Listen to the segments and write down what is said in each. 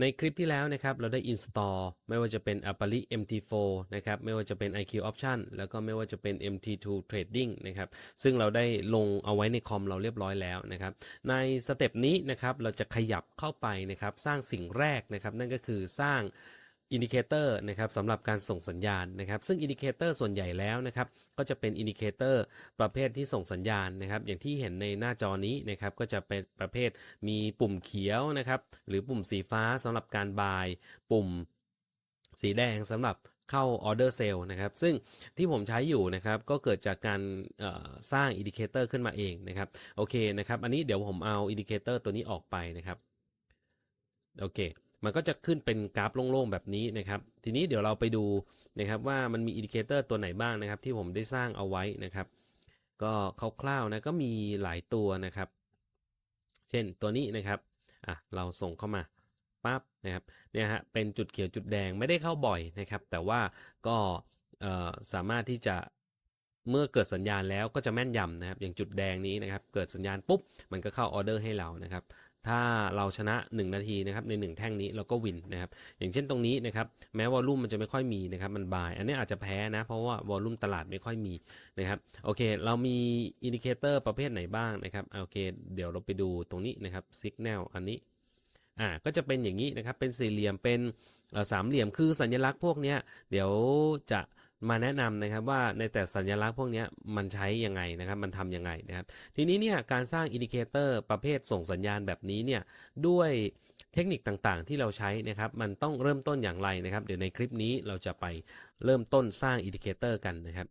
ในคลิปที่แล้วนะครับเราได้ install ไม่ว่าจะเป็น Apali MT4 นะครับไม่ว่าจะเป็น IQ Option แล้วก็ไม่ว่าจะเป็น MT2 Trading นะครับซึ่งเราได้ลงเอาไว้ในคอมเราเรียบร้อยแล้วนะครับในสเต็ปนี้นะครับเราจะขยับเข้าไปนะครับสร้างสิ่งแรกนะครับนั่นก็คือสร้าง อินดิเคเตอร์นะครับสำหรับการส่งสัญญาณนะครับซึ่งอินดิเคเตอร์ส่วนใหญ่แล้วนะครับก็จะเป็นอินดิเคเตอร์ประเภทที่ส่งสัญญาณนะครับอย่างที่เห็นในหน้าจอนี้นะครับก็จะเป็นประเภทมีปุ่มเขียวนะครับหรือปุ่มสีฟ้าสำหรับการบาย ปุ่มสีแดงสำหรับเข้าออเดอร์เซลล์นะครับซึ่งที่ผมใช้อยู่นะครับก็เกิดจากการสร้างอินดิเคเตอร์ขึ้นมาเองนะครับโอเคนะครับอันนี้เดี๋ยวผมเอาอินดิเคเตอร์ตัวนี้ออกไปนะครับโอเค มันก็จะขึ้นเป็นกราฟโล่งๆแบบนี้นะครับ ทีนี้เดี๋ยวเราไปดูนะครับว่ามันมีอินดิเคเตอร์ตัวไหนบ้างนะครับ ที่ผมได้สร้างเอาไว้นะครับ ก็คร่าวๆนะก็มีหลายตัวนะครับ เช่นตัวนี้นะครับอะเราส่งเข้ามาปั๊บนะครับเนี่ยฮะเป็นจุดเขียวจุดแดงไม่ได้เข้าบ่อยนะครับ แต่ว่าก็สามารถที่จะเมื่อเกิดสัญญาณแล้วก็จะแม่นยำนะครับ อย่างจุดแดงนี้นะครับ เกิดสัญญาณปุ๊บ มันก็เข้าออเดอร์ให้เรานะครับ ถ้าเราชนะ 1 นาทีนะครับใน 1 แท่งนี้เราก็วินนะครับอย่างเช่นตรงนี้นะครับแม้วอลลุ่มมันจะไม่ค่อยมีนะครับมันบาย อันนี้อาจจะแพ้นะเพราะว่าวอลลุ่มตลาดไม่ค่อยมีนะครับโอเค เรามีอินดิเคเตอร์ประเภทไหนบ้างนะครับโอเค เดี๋ยวเราไปดูตรงนี้นะครับสัญญาณอันนี้อ่าก็จะเป็นอย่างนี้นะครับเป็นสี่เหลี่ยมเป็นสามเหลี่ยมคือสัญลักษณ์พวกเนี้ยเดี๋ยวจะ มาแนะนำนะครับว่าในแต่สัญลักษณ์พวกนี้มันใช้ยังไงนะครับมันทำยังไงนะครับทีนี้เนี่ยการสร้างอินดิเคเตอร์ประเภทส่งสัญญาณแบบนี้เนี่ยด้วยเทคนิคต่างๆ ที่เราใช้นะครับมันต้องเริ่มต้นอย่างไรนะครับ เดี๋ยวในคลิปนี้เราจะไปเริ่มต้นสร้างอินดิเคเตอร์กันนะครับ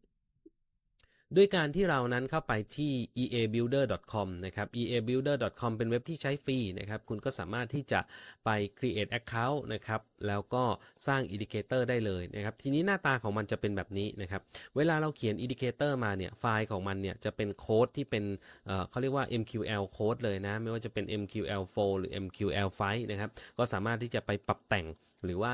ด้วยการที่เรานั้นเข้าไปที่ eabuilder.com นะครับ eabuilder.com เป็นเว็บที่ใช้ฟรีนะครับ คุณก็สามารถที่จะไป create account นะครับ แล้วก็สร้าง indicator ได้เลยนะครับ ทีนี้หน้าตาของมันจะเป็นแบบนี้นะครับ เวลาเราเขียน indicator มาเนี่ย ไฟล์ของมันเนี่ยจะเป็นโค้ดที่เป็นเเขาเรียกว่า MQL code เลยนะ ไม่ว่าจะเป็น MQL4 หรือ MQL5 นะครับ ก็สามารถที่จะไปปรับแต่งหรือว่า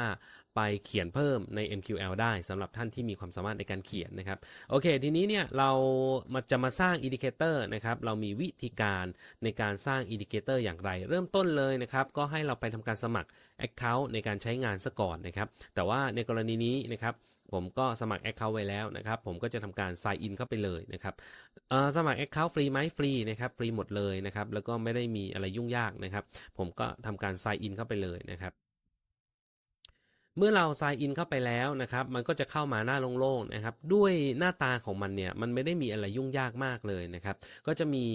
ไปเขียนเพิ่มใน MQL ได้สำหรับท่านที่มีความสามารถในการเขียนนะครับ โอเค ทีนี้เนี่ยเรามาจะมาสร้างอินดิเคเตอร์นะครับ เรามีวิธีการในการสร้างอินดิเคเตอร์อย่างไร เริ่มต้นเลยนะครับ ก็ให้เราไปทำการสมัคร Account ในการใช้งานซะก่อนนะครับ แต่ว่าในกรณีนี้นะครับผมก็สมัคร Account ไว้แล้วนะครับ ผมก็จะทำการ Sign in เข้าไปเลยนะครับสมัคร Account ฟรีไหมฟรีนะครับ ฟรีหมดเลยนะครับ แล้วก็ไม่ได้มีอะไรยุ่งยากนะครับ ผมก็ทำการ Sign in เข้าไปเลยนะครับ เมื่อเรา sign in เข้าไปแล้วนะครับมันก็จะเข้ามาหน้าโล่งๆนะครับด้วยหน้าตาของมันเนี่ยมันไม่ได้มีอะไรยุ่งยากมากเลยนะครับก็จะมี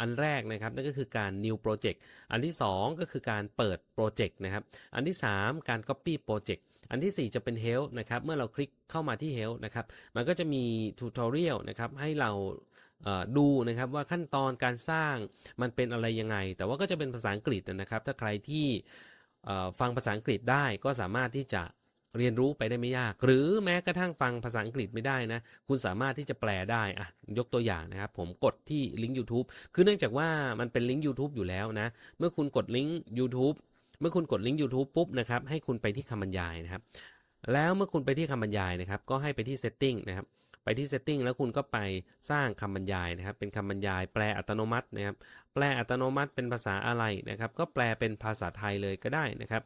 อันแรกนะครับนั่นก็คือการ new project อันที่ 2 ก็คือการเปิดโปรเจกต์นะครับอันที่ 3 การ copy project อันทีสี่4 จะเป็น help นะครับเมื่อเราคลิกเข้ามาที่ help นะครับมันก็จะมี tutorial นะครับให้เราดูนะครับว่าขั้นตอนการสร้างมันเป็นอะไรยังไง แต่ว่าก็จะเป็นภาษาอังกฤษนะครับ ถ้าใครที่ ฟังภาษาอังกฤษได้ก็สามารถที่จะเรียนรู้ไปได้ไม่ยาก หรือแม้กระทั่งฟังภาษาอังกฤษไม่ได้นะ คุณสามารถที่จะแปลได้อะยกตัวอย่างนะครับ ผมกดที่ลิงก์ YouTube คือเนื่องจากว่ามันเป็นลิงก์ YouTube อยู่แล้วนะ เมื่อคุณกดลิงก์ YouTube เมื่อคุณกดลิงก์ YouTube ปุ๊บนะครับ ให้คุณไปที่คำบรรยายนะครับ แล้วเมื่อคุณไปที่คำบรรยายนะครับ ก็ให้ไปที่ setting นะครับ ไปที่ setting แล้วคุณก็ไปสร้างคำบรรยายนะครับ เป็นคำบรรยายแปลอัตโนมัตินะครับ แปลอัตโนมัติเป็นภาษาอะไรนะครับ ก็แปลเป็นภาษาไทยเลยก็ได้นะครับ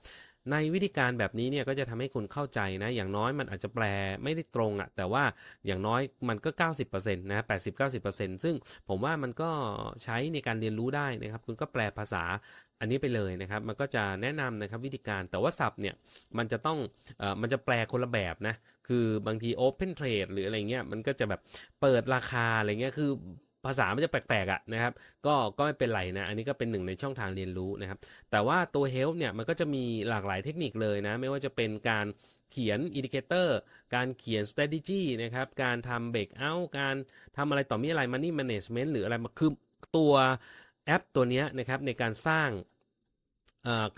ในวิธีการแบบนี้เนี่ยก็จะทำให้คุณเข้าใจนะ อย่างน้อยมันอาจจะแปลไม่ได้ตรงอะแต่ว่าอย่างน้อยมันก็ 90%นะ80-90%ซึ่งผมว่ามันก็ใช้ในการเรียนรู้ได้นะครับ คุณก็แปลภาษาอันนี้ไปเลยนะครับ มันก็จะแนะนำนะครับวิธีการแต่ว่าศัพท์เนี่ยมันจะต้องเอ่อมันจะแปลคนละแบบนะ คือบางที Open Trade หรืออะไรเงี้ยมันก็จะแบบเปิดราคาอะไรเงี้ยคือ ภาษามันจะแปลกๆอะนะครับ ก็ก็ไม่เป็นไรนะ อันนี้ก็เป็นหนึ่งในช่องทางเรียนรู้นะครับ แต่ว่าตัว Help เนี่ยมันก็จะมีหลากหลายเทคนิคเลยนะ ไม่ว่าจะเป็นการเขียน Indicator การเขียน Strategy นะครับ การทำ Breakout การทำอะไรต่อมีอะไร Money Management หรืออะไรมาคือตัวแอปตัวเนี้ยนะครับในการสร้าง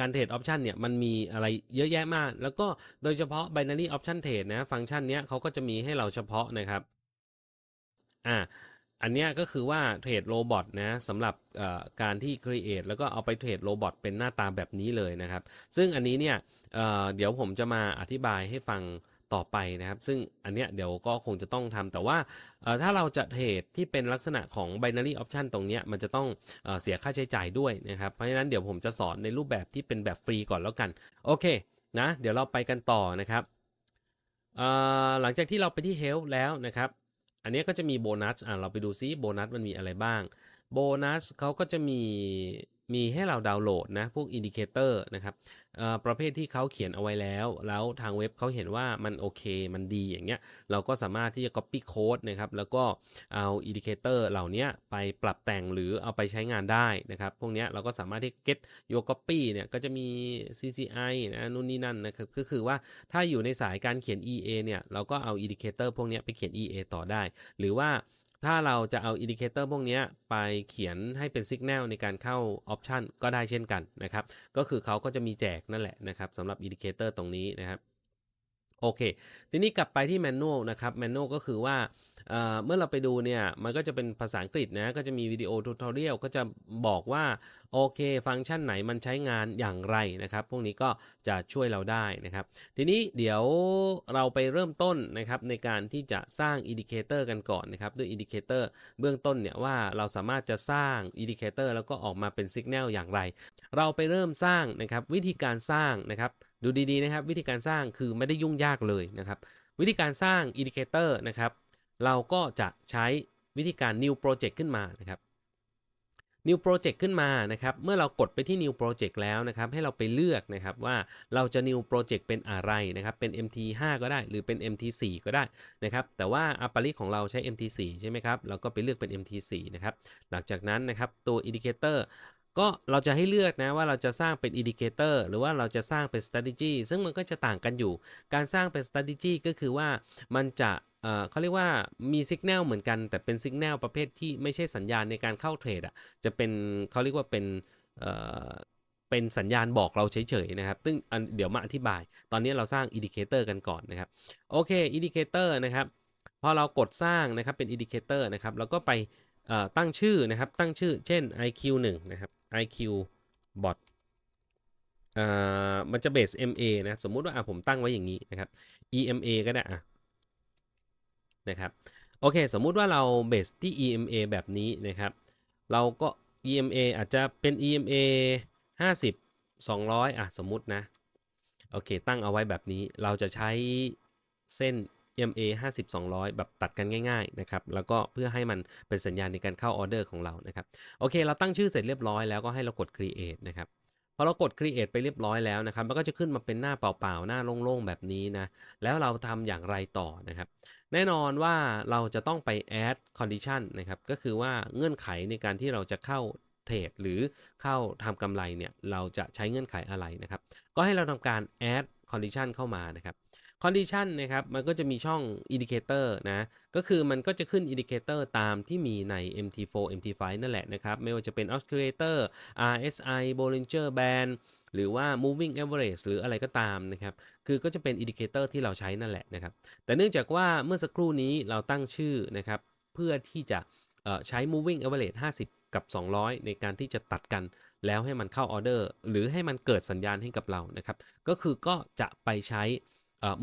การเทรดออปชันเนี่ยมันมีอะไรเยอะแยะมาก แล้วก็โดยเฉพาะ binary option trade นะ ฟังก์ชันเนี้ยเขาก็จะมีให้เราเฉพาะนะครับ อ่า อันเนี้ยก็คือว่าเทรดโรบอทนะสำหรับการที่ create แล้วก็เอาไปเทรดโรบอทเป็นหน้าตาแบบนี้เลยนะครับ ซึ่งอันนี้เนี่ยเเดี๋ยวผมจะมาอธิบายให้ฟังต่อไปนะครับ ซึ่งอันเนี้ยเดี๋ยวก็คงจะต้องทำแต่ว่าถ้าเราจะเทรดที่เป็นลักษณะของ binary option ตรงเนี้ยมันจะต้องเอเสียค่าใช้จ่ายด้วยนะครับ เพราะฉะนั้นเดี๋ยวผมจะสอนในรูปแบบที่เป็นแบบฟรีก่อนแล้วกัน โอเคนะเดี๋ยวเราไปกันต่อนะครับหลังจากที่เราไปที่ health แล้วนะครับ อันนี้ก็จะมีโบนัสอะเราไปดูซิโบนัสมันมีอะไรบ้าง โบนัสเขาก็จะมี มีให้เราดาวน์โหลดนะพวกอินดิเคเตอร์นะครับประเภทที่เขาเขียนเอาไว้แล้ว แล้วทางเว็บเขาเห็นว่ามันโอเค มันดีอย่างเงี้ย เราก็สามารถที่จะ copy code นะครับ แล้วก็เอาอินดิเคเตอร์เหล่านี้ไปปรับแต่งหรือเอาไปใช้งานได้นะครับ พวกเนี้ยเราก็สามารถที่ get your copy เนี่ยก็จะมี CCI นะนู่นนี่นั่นนะครับ ก็คือว่าถ้าอยู่ในสายการเขียน EA เนี่ย เราก็เอาอินดิเคเตอร์พวกเนี้ยไปเขียน EA ต่อได้ หรือว่า ถ้าเราจะเอาอินดิเคเตอร์พวกนี้ไปเขียนให้เป็นสัญญาณในการเข้าออปชันก็ได้เช่นกันนะครับ ก็คือเขาก็จะมีแจกนั่นแหละนะครับสำหรับอินดิเคเตอร์ตรงนี้นะครับ โอเค ทีนี้กลับไปที่แมนนวลนะครับแมนนวลก็คือว่า เมื่อเราไปดูเนี่ยมันก็จะเป็นภาษาอังกฤษนะก็จะมีวิดีโอทูตอเรียลก็จะบอกว่าโอเค ฟังก์ชันไหนมันใช้งานอย่างไรนะครับ พวกนี้ก็จะช่วยเราได้นะครับ ทีนี้เดี๋ยวเราไปเริ่มต้นนะครับในการที่จะสร้างอินดิเคเตอร์กันก่อนนะครับด้วยอินดิเคเตอร์เบื้องต้นเนี่ยว่าเราสามารถจะสร้างอินดิเคเตอร์แล้วก็ออกมาเป็นสัญญาณอย่างไร เราไปเริ่มสร้างนะครับวิธีการสร้างนะครับดูดีๆนะครับ วิธีการสร้างคือไม่ได้ยุ่งยากเลยนะครับ วิธีการสร้างอินดิเคเตอร์นะครับ เราก็จะใช้วิธีการ new project ขึ้นมานะครับ new project ขึ้นมานะครับ เมื่อเรากดไปที่ new project แล้วนะครับ ให้เราไปเลือกนะครับว่าเราจะ new project เป็นอะไรนะครับ เป็น MT5 ก็ได้ หรือเป็น MT4 ก็ได้นะครับ แต่ว่าอัปริของเราใช้ MT4 ใช่ไหมครับ เราก็ไปเลือกเป็น MT4 นะครับ หลังจากนั้นนะครับตัว indicator ก็เราจะให้เลือกนะว่าเราจะสร้างเป็น indicator หรือว่าเราจะสร้างเป็น strategy ซึ่งมันก็จะต่างกันอยู่ การสร้างเป็น strategy ก็คือว่ามันจะ เขาเรียกว่ามีสัญญาณเหมือนกัน แต่เป็นสัญญาณประเภทที่ไม่ใช่สัญญาณในการเข้าเทรดอะจะเป็นเขาเรียกว่าเป็นเอ่อเป็นสัญญาณบอกเราเฉยๆนะครับ ซึ่งอันเดี๋ยวมาอธิบาย ตอนนี้เราสร้าง indicator กันก่อนนะครับ โอเค indicator นะครับ พอเรากดสร้างนะครับเป็น indicator นะครับ เราก็ไปตั้งชื่อนะครับ ตั้งชื่อ เช่น iq 1 นะครับ iq bot อ่อมันจะ base ma นะ สมมุติว่าผมตั้งไว้อย่างนี้นะครับ ema ก็ได้อะ นะครับโอเค สมมุติว่าเรา base ที่ ema แบบนี้นะครับ เราก็ ema อาจจะเป็น ema 50 200 อะ สมมุตินะ โอเค ตั้งเอาไว้แบบนี้ เราจะใช้เส้น EMA 50 200 แบบตัดกันง่ายๆนะครับ แล้วก็เพื่อให้มันเป็นสัญญาณในการเข้าออเดอร์ของเรานะครับ โอเค เราตั้งชื่อเสร็จเรียบร้อยแล้วก็ให้เรากด create นะครับพอเรากด create ไปเรียบร้อยแล้วนะครับ มันก็จะขึ้นมาเป็นหน้าเปล่าๆ หน้าโล่งๆ แบบนี้นะ แล้วเราทำอย่างไรต่อนะครับ แน่นอนว่าเราจะต้องไป add condition นะครับ ก็คือว่าเงื่อนไขในการที่เราจะเข้าเทรดหรือเข้าทำกำไรเนี่ย เราจะใช้เงื่อนไขอะไรนะครับ ก็ให้เราทำการ add condition เข้ามานะครับ condition นะครับ มันก็จะมีช่อง indicator นะ ก็คือมันก็จะขึ้น indicator ตามที่มีใน MT4 MT5 นั่นแหละนะครับ ไม่ว่าจะเป็น oscillator RSI Bollinger Band หรือว่า moving average หรืออะไรก็ตามนะครับ คือก็จะเป็น indicator ที่เราใช้นั่นแหละนะครับ แต่เนื่องจากว่าเมื่อสักครู่นี้เราตั้งชื่อนะครับ เพื่อที่จะใช้ moving average 50 กับ 200 ในการที่จะตัดกัน แล้วให้มันเข้าออเดอร์หรือให้มันเกิดสัญญาณให้กับเรานะครับ ก็คือก็จะไปใช้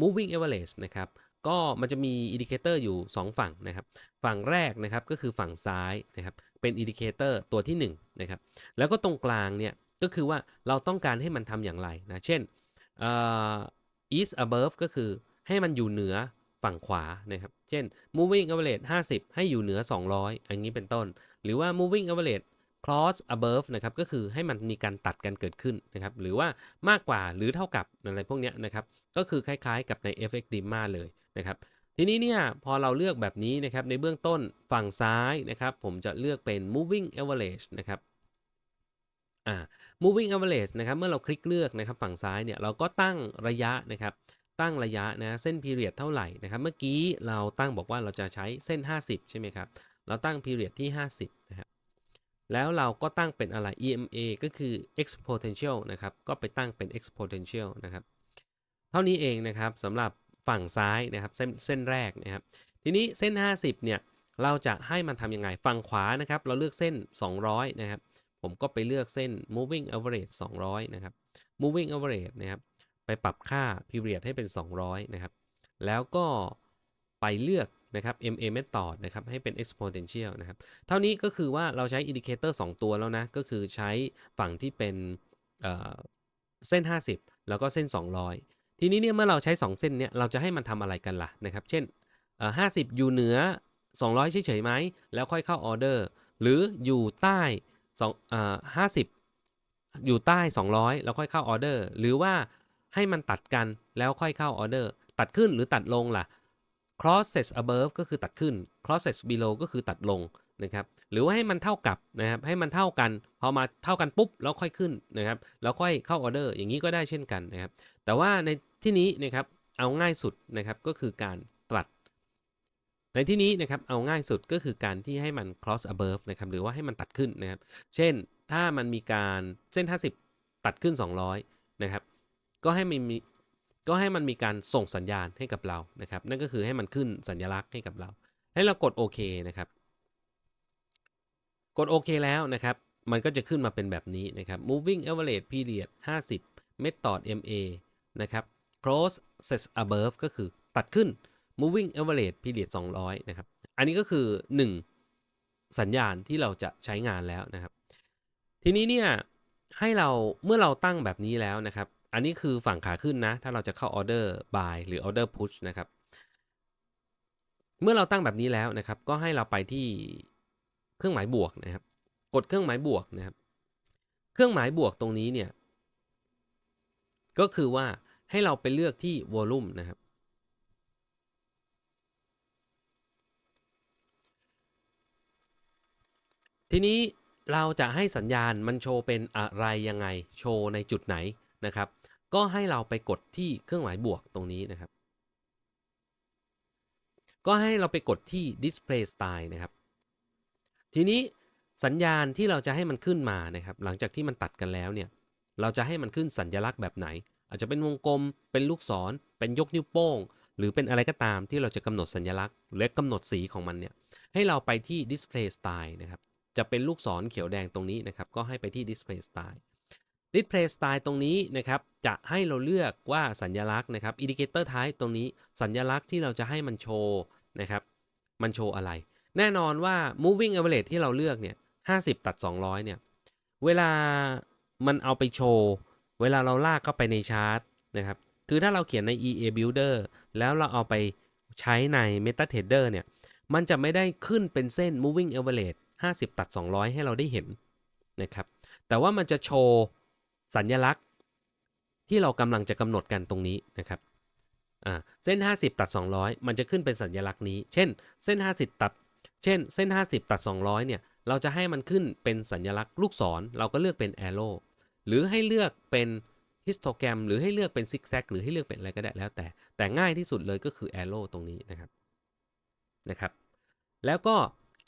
moving average นะครับก็มันจะมีอินดิเคเตอร์อยู่ 2 ฝั่งนะครับ ฝั่งแรกนะครับก็คือฝั่งซ้ายนะครับ เป็นอินดิเคเตอร์ตัวที่1นะครับ แล้วก็ตรงกลางเนี่ย ก็คือว่าเราต้องการให้มันทำอย่างไรนะ เช่นเอ่อ east above ก็คือให้มันอยู่เหนือฝั่งขวานะครับ เช่น moving average 50 ให้อยู่เหนือ 200 อย่างนี้เป็นต้น หรือว่า moving average cross above นะครับ ก็คือให้มันมีการตัดกันเกิดขึ้นนะครับ หรือว่ามากกว่าหรือเท่ากับอะไรพวกนี้นะครับ ก็คือคล้ายๆกับใน FX DIMA เลยนะครับ ทีนี้เนี่ยพอเราเลือกแบบนี้นะครับ ในเบื้องต้นฝั่งซ้ายนะครับ ผมจะเลือกเป็น moving average นะครับ อ่า moving average นะครับ เมื่อเราคลิกเลือกนะครับฝั่งซ้ายเนี่ยเราก็ตั้งระยะนะครับตั้งระยะนะเส้น period เท่าไหร่นะครับ เมื่อกี้เราตั้งบอกว่าเราจะใช้เส้น 50 ใช่ไหมครับ เราตั้ง period ที่ 50 นะครับ แล้วเราก็ตั้งเป็นอะไร EMA ก็คือ exponential นะครับ ก็ไปตั้งเป็น exponential นะครับ เท่านี้เองนะครับสำหรับฝั่งซ้ายนะครับเส้นเส้นแรกนะครับ ทีนี้เส้น 50 เนี่ยเราจะให้มันทำยังไง ฝั่งขวานะครับ เราเลือกเส้น 200 นะครับ ผมก็ไปเลือกเส้น moving average 200 นะครับ moving average นะครับ ไปปรับค่า period ให้เป็น 200 นะครับ แล้วก็ไปเลือกนะครับ MA method นะครับ ให้เป็น exponential นะครับ เท่านี้ก็คือว่าเราใช้ indicator 2 ตัวแล้วนะ ก็คือใช้ฝั่งที่เป็นเอ่อเส้น 50 แล้วก็เส้น 200 ทีนี้เนี่ยเมื่อเราใช้ 2 เส้นเนี่ย เราจะให้มันทำอะไรกันล่ะนะครับ เช่นเอ่อ50 อยู่เหนือ 200 เฉยๆไหม แล้วค่อยเข้าออเดอร์ หรืออยู่ใต้ 2เอ่อ50อยู่ใต้ 200 แล้วค่อยเข้าออเดอร์ หรือว่าให้มันตัดกันแล้วค่อยเข้าออเดอร์ ตัดขึ้นหรือตัดลงล่ะ crosses above ก็คือตัดขึ้น crosses below ก็คือตัดลงนะครับ หรือว่าให้มันเท่ากับนะครับ ให้มันเท่ากัน พอมาเท่ากันปุ๊บแล้วค่อยขึ้นนะครับ แล้วค่อยเข้าออเดอร์ อย่างนี้ก็ได้เช่นกันนะครับ แต่ว่าในที่นี้นะครับ เอาง่ายสุดนะครับ ก็คือการ ในที่นี้นะครับเอาง่ายสุดก็คือการที่ให้มัน cross above นะครับหรือว่าให้มันตัดขึ้นนะครับ เช่นถ้ามันมีการเส้น 50 ตัดขึ้น 200 นะครับ ก็ให้มันมีก็ให้มันมีการส่งสัญญาณให้กับเรานะครับ นั่นก็คือให้มันขึ้นสัญลักษณ์ให้กับเรา ให้เรากดโอเคนะครับ กดโอเคแล้วนะครับ มันก็จะขึ้นมาเป็นแบบนี้นะครับ moving average period 50 method MA นะครับ cross set above ก็คือตัดขึ้น moving average period 200 นะครับ อันนี้ก็คือ 1 สัญญาณที่เราจะใช้งานแล้วนะครับ ทีนี้เนี่ยให้เราเมื่อเราตั้งแบบนี้แล้วนะครับ อันนี้คือฝั่งขาขึ้นนะ ถ้าเราจะเข้าออเดอร์ buy หรือออเดอร์ push นะครับ เมื่อเราตั้งแบบนี้แล้วนะครับ ก็ให้เราไปที่เครื่องหมายบวกนะครับ กดเครื่องหมายบวกนะครับ เครื่องหมายบวกตรงนี้เนี่ย ก็คือว่าให้เราไปเลือกที่ volume นะครับ ทีนี้เราจะให้สัญญาณมันโชว์เป็นอะไรยังไง โชว์ในจุดไหนนะครับ ก็ให้เราไปกดที่เครื่องหมายบวกตรงนี้นะครับ ก็ให้เราไปกดที่ display style นะครับ ทีนี้สัญญาณที่เราจะให้มันขึ้นมานะครับ หลังจากที่มันตัดกันแล้วเนี่ย เราจะให้มันขึ้นสัญลักษณ์แบบไหน อาจจะเป็นวงกลม เป็นลูกศร เป็นยกนิ้วโป้ง หรือเป็นอะไรก็ตามที่เราจะกำหนดสัญลักษณ์และกำหนดสีของมันเนี่ย ให้เราไปที่ display style นะครับ จะเป็นลูกศรเขียวแดงตรงนี้นะครับ ก็ให้ไปที่ display style display style ตรงนี้นะครับ จะให้เราเลือกว่าสัญลักษณ์นะครับ indicator type ตรงนี้สัญลักษณ์ที่เราจะให้มันโชว์นะครับ มันโชว์อะไร แน่นอนว่า moving average ที่เราเลือกเนี่ย50 ตัด 200 เนี่ย เวลามันเอาไปโชว์ เวลาเราลากเข้าไปในชาร์ตนะครับ คือถ้าเราเขียนใน EA Builder แล้วเราเอาไปใช้ใน MetaTrader เนี่ย มันจะไม่ได้ขึ้นเป็นเส้น moving average 50 ตัด 200 ให้เราได้เห็นนะครับ แต่ว่ามันจะโชว์สัญลักษณ์ที่เรากำลังจะกำหนดกันตรงนี้นะครับเส้น 50 ตัด 200 มันจะขึ้นเป็นสัญลักษณ์นี้ เช่น เส้น 50 ตัด เช่น เส้น 50 ตัด 200 เนี่ย เราจะให้มันขึ้นเป็นสัญลักษณ์ลูกศร เราก็เลือกเป็น arrow หรือให้เลือกเป็น histogram หรือให้เลือกเป็น zigzag หรือให้เลือกเป็นอะไรก็ได้แล้วแต่ แต่ง่ายที่สุดเลยก็คือ arrow ตรงนี้นะครับ นะครับ แล้วก็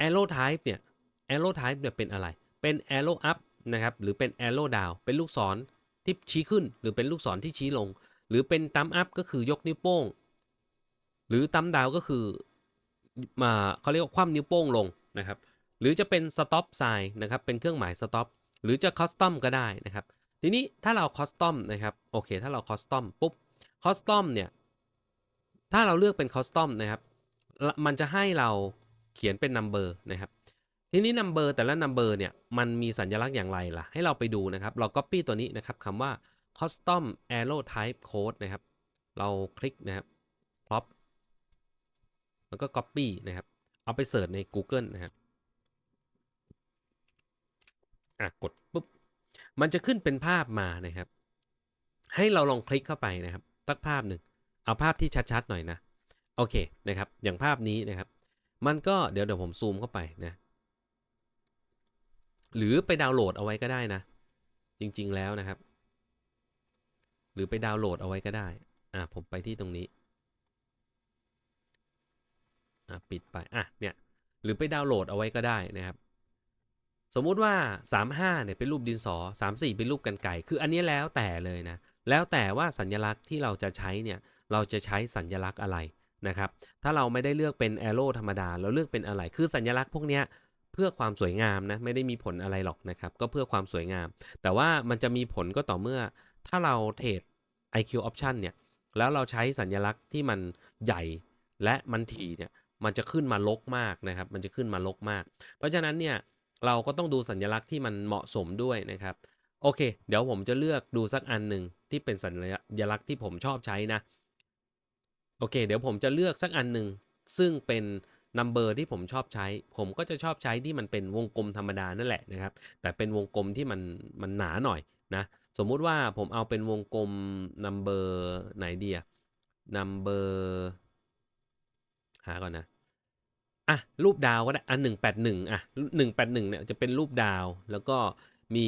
arrow type เนี่ย arrow type เนี่ยเป็นอะไร เป็น arrow up นะครับหรือเป็น arrow down เป็นลูกศรที่ชี้ขึ้น หรือเป็นลูกศรที่ชี้ลง หรือเป็น thumb up ก็คือยกนิ้วโป้ง หรือ thumb down ก็คือมาเขาเรียกว่าคว่ำนิ้วโป้งลงนะครับหรือจะเป็น stop sign นะครับเป็นเครื่องหมาย stop หรือจะ custom ก็ได้นะครับทีนี้ถ้าเรา custom นะครับโอเคถ้าเรา custom ปุ๊บ custom เนี่ยถ้าเราเลือกเป็น custom นะครับมันจะให้เราเขียนเป็น number นะครับ ทีนี้ number แต่ละ number เนี่ยมันมีสัญลักษณ์อย่างไรล่ะ ให้เราไปดูนะครับ เรา copy ตัวนี้นะครับคำว่า custom arrow type code นะครับ เราคลิกนะครับ crop แล้วก็ copy นะครับ เอาไปเสิร์ชใน Google นะครับอะกดปุ๊บ มันจะขึ้นเป็นภาพมานะครับ ให้เราลองคลิกเข้าไปนะครับตักภาพหนึ่ง เอาภาพที่ชัดๆหน่อยนะ โอเคนะครับ อย่างภาพนี้นะครับ มันก็เดี๋ยวเดี๋ยวผมซูมเข้าไปนะ หรือไปดาวน์โหลดเอาไว้ก็ได้นะ จริงๆแล้วนะครับ หรือไปดาวน์โหลดเอาไว้ก็ได้อะผมไปที่ตรงนี้อะปิดไปอะเนี่ยหรือไปดาวน์โหลดเอาไว้ก็ได้นะครับ สมมุติว่า 35เนี่ยเป็นรูปดินสอ 34 เป็นรูปกันไก่ คืออันนี้แล้วแต่เลยนะ แล้วแต่ว่าสัญลักษณ์ที่เราจะใช้เนี่ย เราจะใช้สัญลักษณ์อะไรนะครับ ถ้าเราไม่ได้เลือกเป็น arrow ธรรมดา เราเลือกเป็นอะไร คือสัญลักษณ์พวกเนี้ย เพื่อความสวยงามนะไม่ได้มีผลอะไรหรอกนะครับ ก็เพื่อความสวยงาม แต่ว่ามันจะมีผลก็ต่อเมื่อ ถ้าเราเทรด IQ option เนี่ยแล้วเราใช้สัญลักษณ์ที่มันใหญ่และมันถี่เนี่ยมันจะขึ้นมาลกมากนะครับ มันจะขึ้นมาลกมาก เพราะฉะนั้นเนี่ยเราก็ต้องดูสัญลักษณ์ที่มันเหมาะสมด้วยนะครับโอเค เดี๋ยวผมจะเลือกดูสักอันหนึ่งที่เป็นสัญลักษณ์ที่ผมชอบใช้นะ โอเค เดี๋ยวผมจะเลือกสักอันหนึ่งซึ่งเป็น นัมเบอร์ที่ผมชอบใช้ ผมก็จะชอบใช้ที่มันเป็นวงกลมธรรมดานั่นแหละนะครับ แต่เป็นวงกลมที่มันมันหนาหน่อยนะ สมมุติว่าผมเอาเป็นวงกลมนัมเบอร์ไหนดีอะนัมเบอร์หาก่อนนะอะรูปดาวก็ได้อันหนึ่งแปดหนึ่งอะหนึ่งแปดหนึ่งเนี่ยจะเป็นรูปดาวแล้วก็มี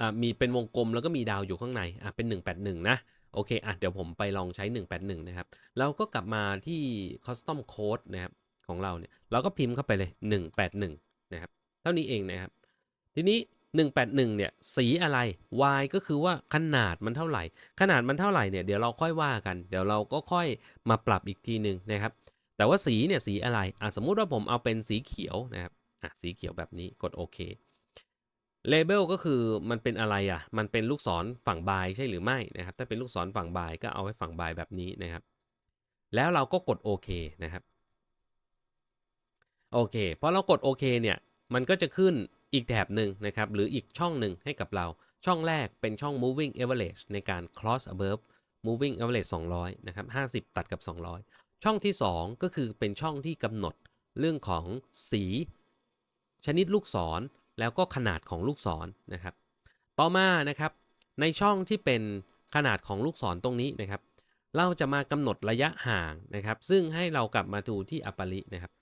อ่ามีเป็นวงกลมแล้วก็มีดาวอยู่ข้างในอะเป็น181นะโอเคอะเดี๋ยวผมไปลองใช้ 181 นะครับ แล้วก็กลับมาที่ custom code นะครับ ของเราเนี่ยเราก็พิมพ์เข้าไปเลย 181 นะครับ เท่านี้เองนะครับ ทีนี้ 181 เนี่ยสีอะไร y ก็คือว่าขนาดมันเท่าไหร่ ขนาดมันเท่าไหร่เนี่ยเดี๋ยวเราค่อยว่ากัน เดี๋ยวเราก็ค่อยมาปรับอีกทีหนึ่งนะครับ แต่ว่าสีเนี่ยสีอะไรอะสมมุติว่าผมเอาเป็นสีเขียวนะครับอะสีเขียวแบบนี้กดโอเคเลเบลก็คือมันเป็นอะไรอะ มันเป็นลูกศรฝั่งบายใช่หรือไม่นะครับ ถ้าเป็นลูกศรฝั่งบายก็เอาไว้ฝั่งบายแบบนี้นะครับ แล้วเราก็กดโอเคนะครับ โอเคพอเรากดโอเคเนี่ยมันก็จะขึ้นอีกแถบหนึ่งนะครับหรืออีกช่องหนึ่งให้กับเรา ช่องแรกเป็นช่อง moving average ในการ cross above moving average 200นะครับ50 ตัดกับ 200 ช่องที่ 2 ก็คือเป็นช่องที่กำหนดเรื่องของสี ชนิดลูกศรแล้วก็ขนาดของลูกศรนะครับ ต่อมานะครับ ในช่องที่เป็นขนาดของลูกศรตรงนี้นะครับ เราจะมากำหนดระยะห่างนะครับ ซึ่งให้เรากลับมาดูที่อัปปารินะครับ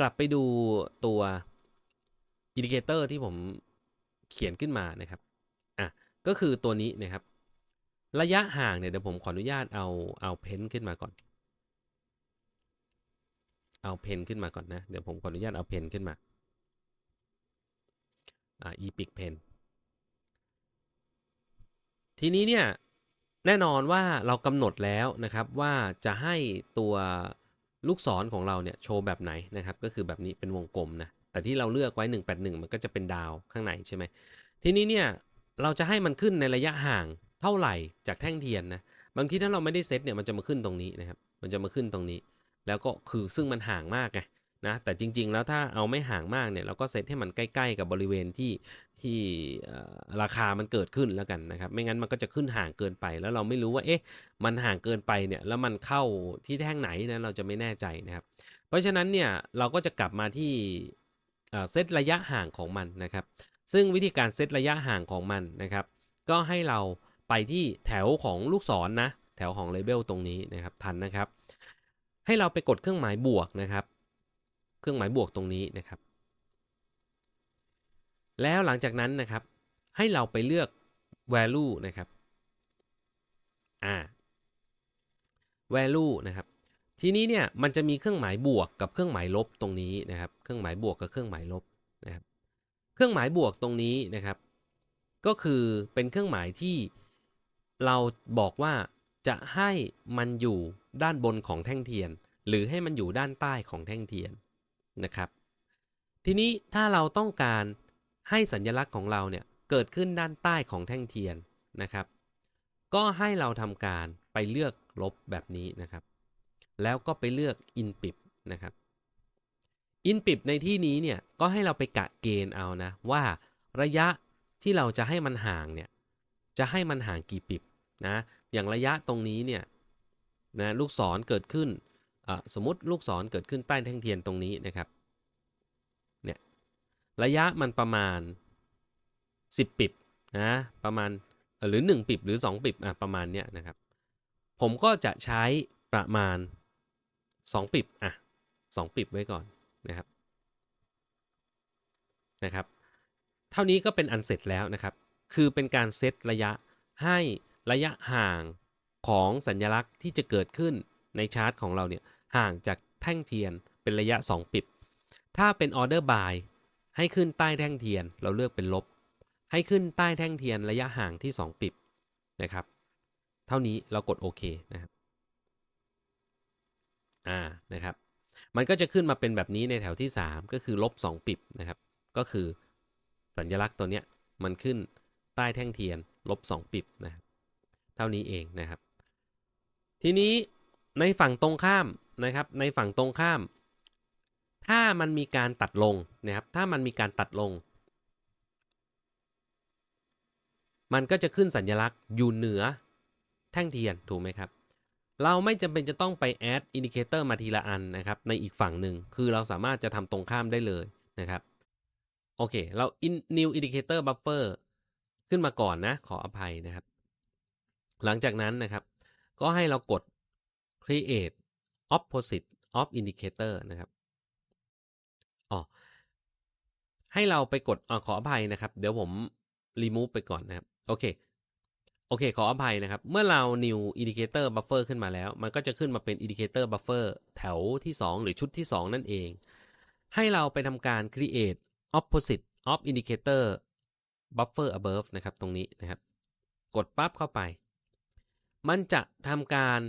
กลับไปดูตัวอินดิเคเตอร์ที่ผมเขียนขึ้นมานะครับอะก็คือตัวนี้นะครับ ระยะห่างเนี่ยเดี๋ยวผมขออนุญาตเอาเอาเพนขึ้นมาก่อน เอาเพนขึ้นมาก่อนนะเดี๋ยวผมขออนุญาตเอาเพนขึ้นมาอ่า epic pen ทีนี้เนี่ยแน่นอนว่าเรากำหนดแล้วนะครับว่าจะให้ตัว ลูกศรของเราเนี่ยโชว์แบบไหนนะครับก็คือแบบนี้เป็นวงกลมนะแต่ที่เราเลือกไว้ 181 มันก็จะเป็นดาวข้างในใช่ไหมทีนี้เนี่ยเราจะให้มันขึ้นในระยะห่างเท่าไหร่จากแท่งเทียนนะบางทีถ้าเราไม่ได้เซตเนี่ยมันจะมาขึ้นตรงนี้นะครับมันจะมาขึ้นตรงนี้ แล้วก็คือซึ่งมันห่างมากไง นะแต่จริง ๆ แล้วถ้าเอาไม่ห่างมากเนี่ยเราก็เซตให้มันใกล้ ๆ กับบริเวณที่ที่ราคามันเกิดขึ้นแล้วกันนะครับ ไม่งั้นมันก็จะขึ้นห่างเกินไป แล้วเราไม่รู้ว่าเอ๊ะมันห่างเกินไปเนี่ยแล้วมันเข้าที่แท่งไหนนะเราจะไม่แน่ใจนะครับ เพราะฉะนั้นเนี่ยเราก็จะกลับมาที่เซตระยะห่างของมันนะครับ ซึ่งวิธีการเซตระยะห่างของมันนะครับ ก็ให้เราไปที่แถวของลูกศรนนะแถวของเลเบลตรงนี้นะครับทันนะครับ ให้เราไปกดเครื่องหมายบวกนะครับ เครื่องหมายบวกตรงนี้นะครับ แล้วหลังจากนั้นนะครับ ให้เราไปเลือก value นะครับอ่า value นะครับ ทีนี้เนี่ยมันจะมีเครื่องหมายบวกกับเครื่องหมายลบตรงนี้นะครับ เครื่องหมายบวกกับเครื่องหมายลบนะครับ เครื่องหมายบวกตรงนี้นะครับ ก็คือเป็นเครื่องหมายที่เราบอกว่าจะให้มันอยู่ด้านบนของแท่งเทียน หรือให้มันอยู่ด้านใต้ของแท่งเทียน นะครับ ทีนี้ถ้าเราต้องการให้สัญลักษณ์ของเราเนี่ยเกิดขึ้นด้านใต้ของแท่งเทียนนะครับ ก็ให้เราทำการไปเลือกลบแบบนี้นะครับ แล้วก็ไปเลือก inpip นะครับ inpip ในที่นี้เนี่ยก็ให้เราไปกะเกณฑ์เอานะว่าระยะที่เราจะให้มันห่างเนี่ยจะให้มันห่างกี่ปิบนะอย่างระยะตรงนี้เนี่ยนะลูกศรเกิดขึ้น สมมติลูกศรเกิดขึ้นใต้แท่งเทียนตรงนี้นะครับเนี่ยระยะมันประมาณ 10 ปิบนะประมาณหรือ 1 ปิบหรือ 2 ปิบอะประมาณเนี้ยนะครับ ผมก็จะใช้ประมาณ 2 ปิบอะ2ปิบไว้ก่อนนะครับนะครับ เท่านี้ก็เป็นอันเสร็จแล้วนะครับ คือเป็นการเซตระยะให้ระยะห่างของสัญลักษณ์ที่จะเกิดขึ้นในชาร์ตของเราเนี่ย ห่างจากแท่งเทียนเป็นระยะ 2 ปิบ ถ้าเป็นออเดอร์บายให้ขึ้นใต้แท่งเทียนเราเลือกเป็นลบ ให้ขึ้นใต้แท่งเทียนระยะห่างที่ 2 ปิบนะครับ เท่านี้เรากดโอเคนะครับอ่านะครับ มันก็จะขึ้นมาเป็นแบบนี้ในแถวที่ 3 ก็คือลบ 2 ปิบนะครับ ก็คือสัญลักษณ์ตัวเนี้ยมันขึ้นใต้แท่งเทียนลบ 2 ปิบนะครับ เท่านี้เองนะครับ ทีนี้ในฝั่งตรงข้าม นะครับในฝั่งตรงข้าม ถ้ามันมีการตัดลงนะครับถ้ามันมีการตัดลง มันก็จะขึ้นสัญลักษณ์อยู่เหนือแท่งเทียนถูกไหมครับ เราไม่จำเป็นจะต้องไปแอดอินดิเคเตอร์มาทีละอันนะครับในอีกฝั่งหนึ่งคือเราสามารถจะทำตรงข้ามได้เลยนะครับโอเค เรา in new indicator buffer ขึ้นมาก่อนนะ ขออภัยนะครับ หลังจากนั้นนะครับ ก็ให้เรากด create opposite of indicator นะครับอ๋อให้เราไปกดอขออภัยนะครับ เดี๋ยวผม remove ไปก่อนนะครับ โอเค โอเค ขออภัยนะครับ เมื่อเรา new indicator buffer ขึ้นมาแล้ว มันก็จะขึ้นมาเป็น indicator buffer แถวที่ 2 หรือชุดที่ 2 นั่นเอง ให้เราไปทำการ create opposite of indicator buffer above นะครับ ตรงนี้นะครับ กดปั๊บเข้าไป มันจะทำการ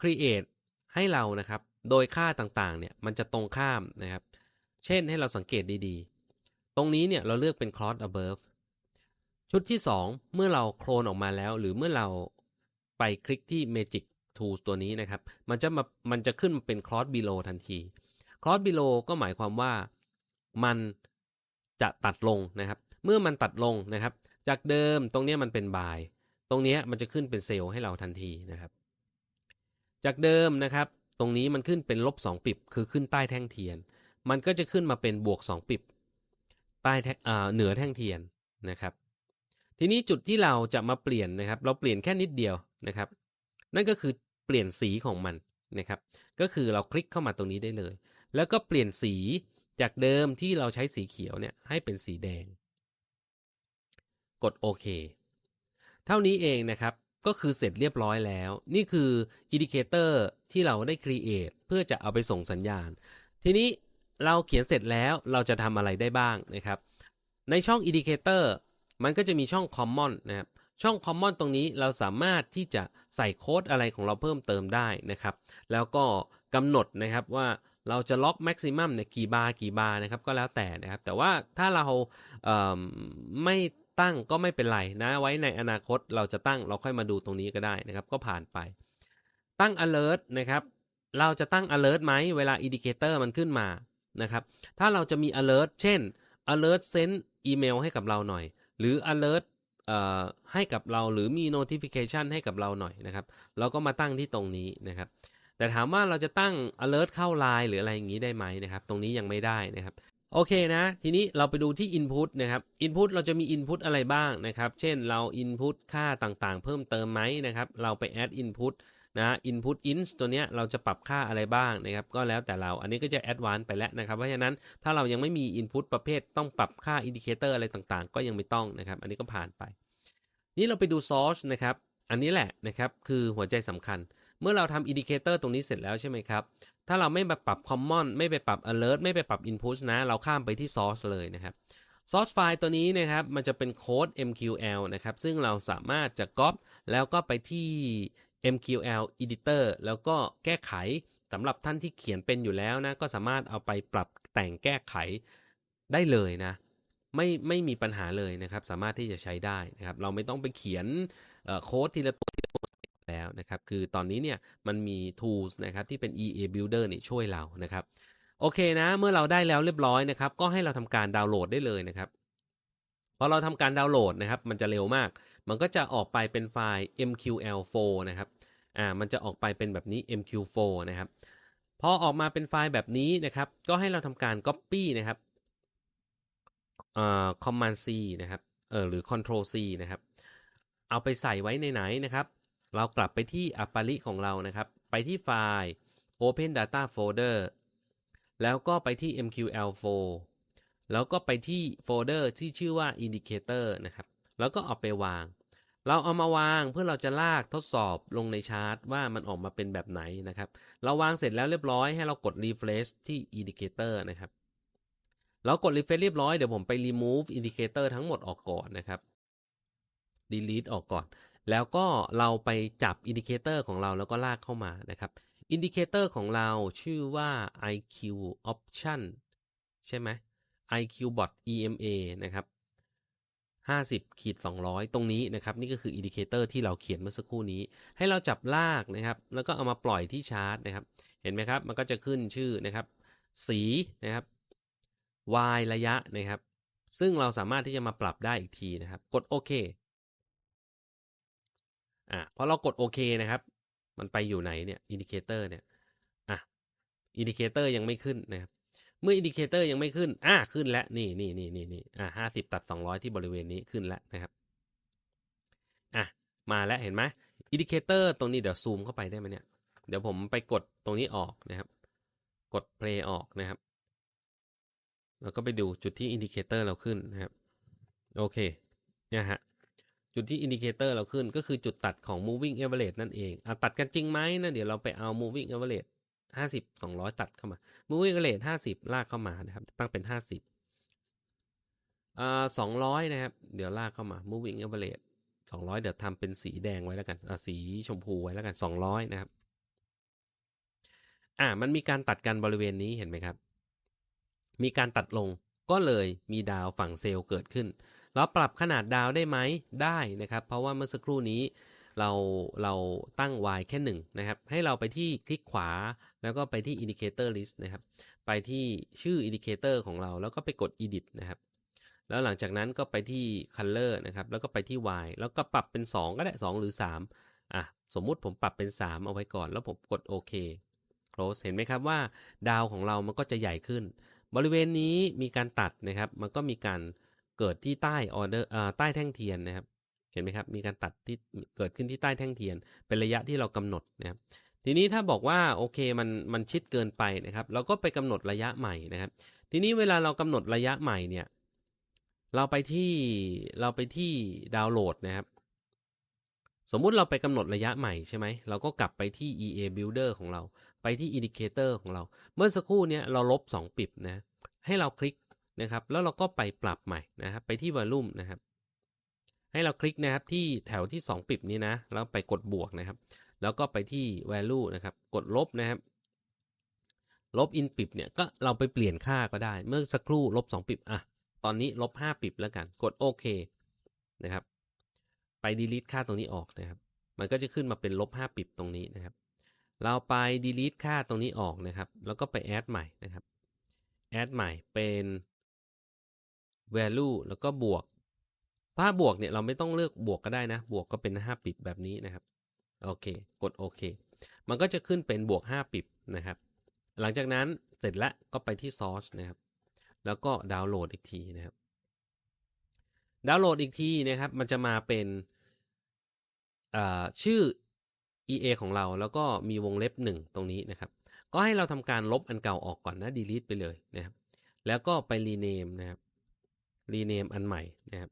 create ให้เรานะครับ โดยค่าต่างๆเนี่ยมันจะตรงข้ามนะครับ เช่นให้เราสังเกตดีๆ ตรงนี้เนี่ยเราเลือกเป็น cross above ชุดที่ 2 เมื่อเราโคลนออกมาแล้ว หรือเมื่อเราไปคลิกที่ Magic Tools ตัวนี้นะครับ มันจะมามันจะขึ้นมาเป็น cross below ทันที cross below ก็หมายความว่ามันจะตัดลงนะครับ เมื่อมันตัดลงนะครับ จากเดิมตรงนี้มันเป็น buy ตรงนี้มันจะขึ้นเป็นเซลล์ให้เราทันทีนะครับ จากเดิมนะครับ ตรงนี้มันขึ้นเป็นลบ2ปิบคือขึ้นใต้แท่งเทียน มันก็จะขึ้นมาเป็นบวก 2 ปิบใต้เหนือแท่งเทียนนะครับ ทีนี้จุดที่เราจะมาเปลี่ยนนะครับ เราเปลี่ยนแค่นิดเดียวนะครับ นั่นก็คือเปลี่ยนสีของมันนะครับ ก็คือเราคลิกเข้ามาตรงนี้ได้เลย แล้วก็เปลี่ยนสีจากเดิมที่เราใช้สีเขียวเนี่ยให้เป็นสีแดง กดโอเคเท่านี้เองนะครับ ก็คือเสร็จเรียบร้อยแล้ว นี่คืออินดิเคเตอร์ที่เราได้ create เพื่อจะเอาไปส่งสัญญาณ ทีนี้เราเขียนเสร็จแล้วเราจะทำอะไรได้บ้างนะครับ ในช่อง indicator มันก็จะมีช่อง common นะครับช่อง common ตรงนี้เราสามารถที่จะใส่โค้ดอะไรของเราเพิ่มเติมได้นะครับ แล้วก็กำหนดนะครับว่าเราจะล็อก maximum เนี่ยกี่บาร์กี่บาร์นะครับก็แล้วแต่นะครับ แต่ว่าถ้าเราเไม่ ตั้งก็ไม่เป็นไรนะ ไว้ในอนาคตเราจะตั้งเราค่อยมาดูตรงนี้ก็ได้นะครับ ก็ผ่านไป ตั้ง alert นะครับ เราจะตั้ง alert ไหมเวลา indicator มันขึ้นมานะครับ ถ้าเราจะมี alert เช่น alert send อีเมลให้กับเราหน่อย หรือ alert ให้กับเราหรือมี notification ให้กับเราหน่อยนะครับ เราก็มาตั้งที่ตรงนี้นะครับ แต่ถามว่าเราจะตั้ง alert เข้า Line หรืออะไรอย่างนี้ได้ไหมนะครับ ตรงนี้ยังไม่ได้นะครับ โอเคนะ ทีนี้เราไปดูที่ input นะครับ input เราจะมี input อะไรบ้างนะครับ เช่นเรา input ค่าต่างๆ เพิ่มเติมไหมนะครับ เราไป add input นะ input ins ตัวเนี้ยเราจะปรับค่าอะไรบ้างนะครับ ก็แล้วแต่เราอันนี้ก็จะ advance ไปแล้วนะครับ เพราะฉะนั้นถ้าเรายังไม่มี input ประเภทต้องปรับค่า indicator อะไรต่างๆ ก็ยังไม่ต้องนะครับ อันนี้ก็ผ่านไป นี่เราไปดู source นะครับ อันนี้แหละนะครับ คือหัวใจสำคัญ เมื่อเราทำ indicator ตรงนี้เสร็จแล้วใช่ไหมครับ ถ้าเราไม่ไปปรับ common ไม่ไปปรับ alert ไม่ไปปรับ input นะ เราข้ามไปที่ source เลยนะครับ source file ตัวนี้นะครับ มันจะเป็นโค้ด MQL นะครับ ซึ่งเราสามารถจะ copy แล้วก็ไปที่ MQL editor แล้วก็แก้ไขสำหรับท่านที่เขียนเป็นอยู่แล้วนะ ก็สามารถเอาไปปรับแต่งแก้ไขได้เลยนะ ไม่ไม่มีปัญหาเลยนะครับ สามารถที่จะใช้ได้นะครับ เราไม่ต้องไปเขียนโค้ดทีละตัวทีละตัว แล้วนะครับ คือตอนนี้เนี่ยมันมี tools นะครับที่เป็น EA Builder นี่ช่วยเรานะครับ โอเคนะ เมื่อเราได้แล้วเรียบร้อยนะครับ ก็ให้เราทำการดาวน์โหลดได้เลยนะครับพอเราทำการดาวน์โหลดนะครับ มันจะเร็วมาก มันก็จะออกไปเป็นไฟล์ MQL4 นะครับ อ่า มันจะออกไปเป็นแบบนี้ MQ4 นะครับ พอออกมาเป็นไฟล์แบบนี้นะครับ ก็ให้เราทำการ Copy นะครับอ่า Command C นะครับ เออหรือ Control C นะครับ เอาไปใส่ไว้ในไหนนะครับ เรากลับไปที่ a p a l i ของเรานะครับ ไปที่ไฟล์ Open Data Folder แล้วก็ไปที่ MQL4 แล้วก็ไปที่โฟลเดอร์ที่ชื่อว่า Indicator นะครับ แล้วก็เอาไปวาง เราเอามาวางเพื่อเราจะลากทดสอบลงในชาร์ตว่ามันออกมาเป็นแบบไหนนะครับ เราวางเสร็จแล้วเรียบร้อยให้เรากด refresh ที่ Indicator นะครับเรากด refresh เรียบร้อยเดี๋ยวผมไป remove Indicator ทั้งหมดออกก่อนนะครับ delete ออกก่อน แล้วก็เราไปจับ Indicator ของเราแล้วก็ลากเข้ามานะครับ Indicator ของเราชื่อว่า IQ Option ใช่ไหม IQBot EMA นะครับ50ขีด200 ตรงนี้นะครับ นี่ก็คืออินดิเคเตอร์ที่เราเขียนเมื่อสักครู่นี้ ให้เราจับลากนะครับ แล้วก็เอามาปล่อยที่ชาร์ตนะครับ เห็นไหมครับ มันก็จะขึ้นชื่อนะครับ สีนะครับ y ระยะนะครับ ซึ่งเราสามารถที่จะมาปรับได้อีกทีนะครับ กดโอเค อะพอเรากดโอเคนะครับ มันไปอยู่ไหนเนี่ยอินดิเคเตอร์เนี่ยอะอินดิเคเตอร์ยังไม่ขึ้นนะครับ เมื่ออินดิเคเตอร์ยังไม่ขึ้น อะขึ้นแล้วนี่นี่นี่นี่นี่อะห้าสิบตัดสองร้อยที่บริเวณนี้ขึ้นแล้วนะครับอะมาแล้วเห็นไหมอินดิเคเตอร์ตรงนี้เดี๋ยวซูมเข้าไปได้ไหมเนี่ย เดี๋ยวผมไปกดตรงนี้ออกนะครับ กด play ออกนะครับแล้วก็ไปดูจุดที่อินดิเคเตอร์เราขึ้นนะครับ โอเคเนี่ยฮะ จุดที่อินดิเคเตอร์เราขึ้นก็คือจุดตัดของ moving average นั่นเองอะตัดกันจริงไหมนะเดี๋ยวเราไปเอา moving average ห้าสิบสองร้อยตัดเข้ามา moving average ห้าสิบลากเข้ามานะครับ ตั้งเป็นห้าสิบอ่าสองร้อยนะครับ เดี๋ยวลากเข้ามา moving average สองร้อยเดี๋ยวทำเป็นสีแดงไว้แล้วกันอ่าสีชมพูไว้แล้วกันสองร้อยนะครับอ่ามันมีการตัดกันบริเวณนี้เห็นไหมครับ มีการตัดลงก็เลยมีดาวฝั่งเซลล์เกิดขึ้น เราปรับขนาดดาวได้ไหมได้นะครับ เพราะว่าเมื่อสักครู่นี้เราเราตั้ง y แค่1นะครับ ให้เราไปที่คลิกขวาแล้วก็ไปที่ indicator list นะครับ ไปที่ชื่อ indicator ของเราแล้วก็ไปกด edit นะครับ แล้วหลังจากนั้นก็ไปที่ color นะครับ แล้วก็ไปที่ y แล้วก็ปรับเป็น 2 ก็ได้ 2 หรือ 3 อะ สมมุติผมปรับเป็น 3 เอาไว้ก่อน แล้วผมกดโอเค close เห็นไหมครับว่าดาวของเรามันก็จะใหญ่ขึ้น บริเวณนี้มีการตัดนะครับ มันก็มีการ เกิดที่ใต้ออเดอร์ใต้แท่งเทียนนะครับ เห็นไหมครับ มีการตัดที่เกิดขึ้นที่ใต้แท่งเทียน เป็นระยะที่เรากำหนดนะครับ ทีนี้ถ้าบอกว่าโอเคมันมันชิดเกินไปนะครับ เราก็ไปกำหนดระยะใหม่นะครับ ทีนี้เวลาเรากำหนดระยะใหม่เนี่ย เราไปที่เราไปที่ดาวน์โหลดนะครับ สมมุติเราไปกำหนดระยะใหม่ใช่ไหม เราก็กลับไปที่ EA Builder ของเรา ไปที่ Indicator ของเรา เมื่อสักครู่เนี้ยเราลบ 2 ปิบนะ ให้เราคลิก นะครับ แล้วเราก็ไปปรับใหม่นะครับ ไปที่ Volume นะครับ ให้เราคลิกนะครับที่แถวที่ 2 ปิบนี้นะ แล้วไปกดบวกนะครับ แล้วก็ไปที่ value นะครับ กดลบนะครับลบ in ปิบเนี่ยก็เราไปเปลี่ยนค่าก็ได้ เมื่อสักครู่ลบ2ปิบอะ ตอนนี้ลบ5ปิบแล้วกัน กดโอเคนะครับ ไป delete ค่าตรงนี้ออกนะครับ มันก็จะขึ้นมาเป็นลบ5ปิบตรงนี้นะครับ เราไป delete ค่าตรงนี้ออกนะครับ แล้วก็ไป add ใหม่นะครับ add ใหม่เป็น value แล้วก็บวก ถ้าบวกเนี่ยเราไม่ต้องเลือกบวกก็ได้นะ บวกก็เป็น 5 ปิบแบบนี้นะครับ โอเค กดโอเค มันก็จะขึ้นเป็นบวก 5 ปิบนะครับ หลังจากนั้นเสร็จแล้วก็ไปที่ source นะครับ แล้วก็ดาวน์โหลดอีกทีนะครับ ดาวน์โหลดอีกทีนะครับ มันจะมาเป็นชื่อ EA ของเรา แล้วก็มีวงเล็บ 1 ตรงนี้นะครับ ก็ให้เราทำการลบอันเก่าออกก่อนนะ delete ไปเลยนะครับ แล้วก็ไป rename นะครับ rename อันใหม่นะครับ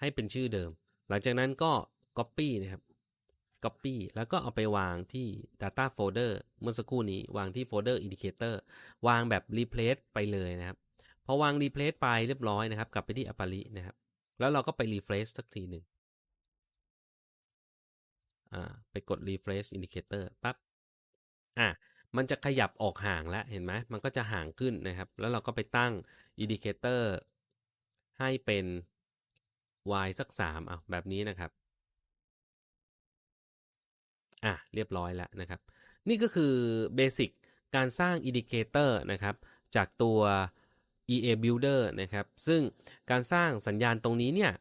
ให้เป็นชื่อเดิม หลังจากนั้นก็ copy นะครับ copy แล้วก็เอาไปวางที่ data folder เมื่อสักครู่นี้วางที่โฟลเดอร์ indicator วางแบบ replace ไปเลยนะครับ พอวาง replace ไปเรียบร้อยนะครับ กลับไปที่ Apari นะครับ แล้วเราก็ไป refresh สักทีหนึ่งไปกด refresh indicator ปั๊บ อะ มันจะขยับออกห่างแล้ว เห็นไหม มันก็จะห่างขึ้นนะครับ แล้วเราก็ไปตั้ง indicator ให้เป็น y สัก3อะแบบนี้นะครับ อะ เรียบร้อยแล้วนะครับ นี่ก็คือเบสิกการสร้างอินดิเคเตอร์นะครับ จากตัว EA Builder นะครับ ซึ่งการสร้างสัญญาณตรงนี้เนี่ย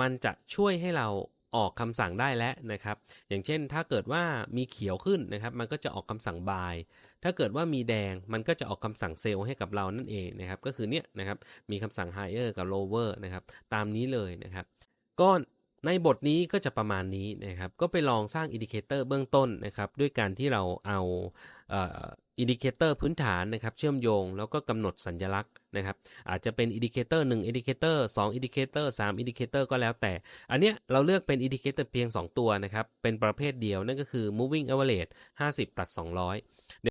มันจะช่วยให้เรา ออกคำสั่งได้แล้วนะครับ อย่างเช่นถ้าเกิดว่ามีเขียวขึ้นนะครับ มันก็จะออกคำสั่ง buy ถ้าเกิดว่ามีแดงมันก็จะออกคำสั่ง sell ให้กับเรานั่นเองนะครับ ก็คือเนี่ยนะครับ มีคำสั่ง higher กับ lower นะครับ ตามนี้เลยนะครับ ก็ในบทนี้ก็จะประมาณนี้นะครับ ก็ไปลองสร้างอินดิเคเตอร์เบื้องต้นนะครับ ด้วยการที่เราเอา อินดิเคเตอร์พื้นฐานนะครับเชื่อมโยงแล้วก็กำหนดสัญลักษณ์นะครับอาจจะเป็นอินดิเคเตอร์1อินดิเคเตอร์2อินดิเคเตอร์3อินดิเคเตอร์ก็แล้วแต่ อันเนี้ยเราเลือกเป็นอินดิเคเตอร์เพียง 2 ตัวนะครับ เป็นประเภทเดียวนั่นก็คือ moving average 50 ตัด 200